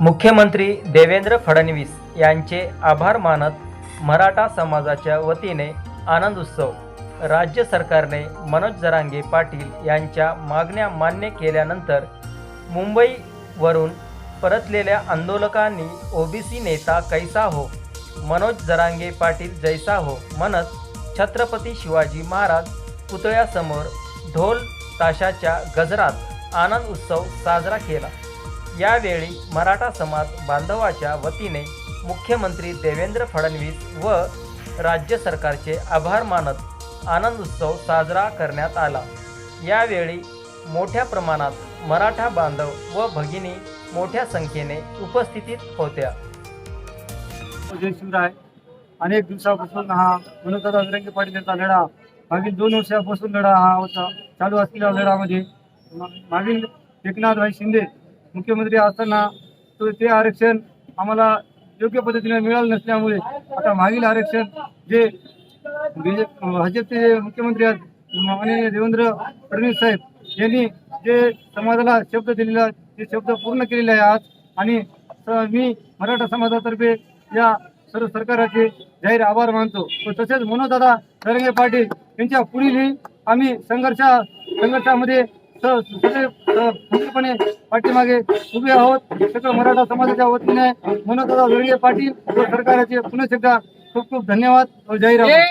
मुख्यमंत्री देवेंद्र फडणवीस यांचे आभार मानत मराठा समाजाच्या वतीने आनंद उत्सव. राज्य सरकारने मनोज जरांगे पाटील यांच्या मागण्या मान्य केल्यानंतर मुंबईवरून परतलेल्या आंदोलकांनी ओबीसी नेता कैसा हो मनोज जरांगे पाटील जैसा हो म्हणत छत्रपती शिवाजी महाराज पुतळ्यासमोर ढोल ताशाच्या गजरात आनंद उत्सव साजरा केला. यावेळी मराठा समाज बांधवाच्या वतीने मुख्यमंत्री देवेंद्र फडणवीस व राज्य सरकारचे आभार मानत आनंद उत्सव साजरा करण्यात आला. यावेळी मोठ्या प्रमाणात मराठा बांधव व भगिनी मोठ्या संख्येने उपस्थितीत होत्या. जय शिवराय. अनेक दिवसापासून हा मनोदादा विरंगे पाटील यांचा लढा मागील दोन वर्षापासून लढा हा होता. चालू असलेल्या लढामध्ये मागील एकनाथभाई शिंदे मुख्यमंत्री असताना तो ते आरक्षण आम्हाला योग्य पद्धतीने मिळालं नसल्यामुळे आता मागील आरक्षण जे भाजपचे मुख्यमंत्री आहेत माननीय देवेंद्र फडणवीस साहेब यांनी जे समाजाला शब्द दिलेला ते शब्द पूर्ण केलेले आहे आज. आणि मी मराठा समाजातर्फे या सर्व सरकाराचे जाहीर आभार मानतो. तसेच मनोजदादा तरंगे पाटील यांच्या पुढीलही आम्ही संघर्षा संघर्षामध्ये सगळे अ, पाठीमागे उभे आहोत. सगळं मराठा समाजाच्या वतीने मनोजदादा तरंगे पाटील व सरकाराचे पुन्हा एकदा खूप खूप धन्यवाद. जाहीर